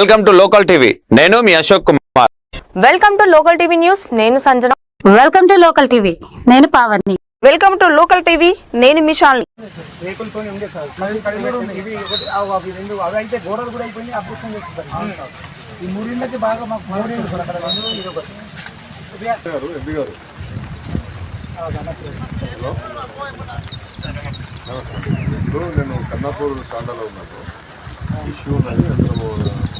Welcome to local TV. నేను మీ Ashok Kumar. Welcome to local TV news. నేను Sanjana. Welcome to local TV. నేను Pavani. Welcome to local TV. నేను మిషాల్ని నేను కన్నాపూర్ తాండాలో ఉన్నాను ఇష్యూ ఉన్నది అందరూ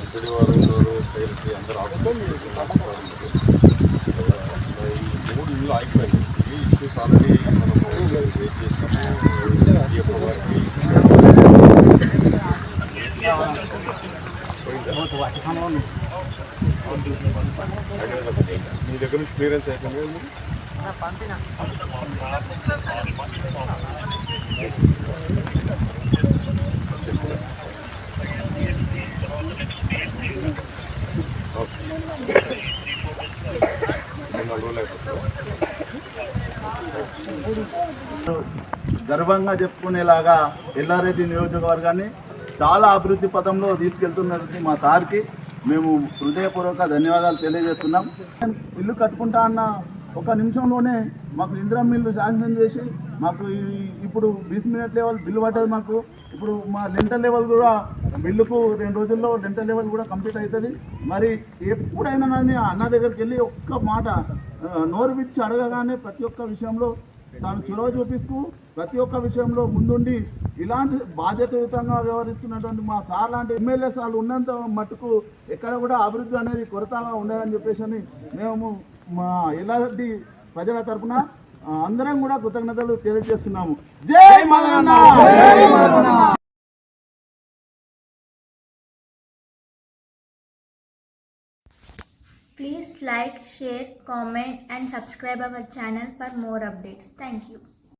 ఎక్కడి వారు ఉన్నారు పేరుకి అందరూ ఆఫీసర్లు ఈ మూడు ఇల్లు ఆగిపోయింది ఈ ఇష్యూస్ ఆల్రెడీ మనము వెయిట్ చేసినాము DFO గారికి మీ దగ్గర నుంచి క్లియరెన్స్ అయిపోయింది కదా గర్వంగా చెప్పుకునేలాగా ఎల్లారెడ్డి నియోజకవర్గాన్ని చాలా అభివృద్ధి పథంలో తీసుకెళ్తున్నది మా సార్కి. మేము హృదయపూర్వక ధన్యవాదాలు తెలియజేస్తున్నాం. ఇల్లు కట్టుకుంటా అన్న ఒక నిమిషంలోనే మాకు ఇందిరా మిల్లు శాంక్షన్ చేసి మాకు ఇప్పుడు బీస్ మినిట్ లెవెల్ బిల్లు పడ్డది మాకు. ఇప్పుడు మా లెంటర్ లెవెల్ కూడా బిల్లుకు రెండు రోజుల్లో లెంటర్ లెవెల్ కూడా కంప్లీట్ అవుతుంది. మరి ఎప్పుడైనా కానీ అన్న దగ్గరికి వెళ్ళి ఒక్క మాట నోరు విచ్చి అడగగానే ప్రతి ఒక్క విషయంలో తాను చొరవ చూపిస్తూ ప్రతి ఒక్క విషయంలో ముందుండి ఇలాంటి బాధ్యతాయుతంగా వ్యవహరిస్తున్నటువంటి మా సార్ లాంటి ఎమ్మెల్యే సార్లు ఉన్నంత మట్టుకు ఎక్కడ కూడా అభివృద్ధి అనేది కొరతగా ఉండదని చెప్పేసి అని మేము మా ఎల్లారెడ్డి ప్రజల తరపున ఆ, అందరం కూడా కృతజ్ఞతలు తెలియజేస్తున్నాము. జై మదనన్న Please like, share, comment and subscribe our channel for more updates. Thank you.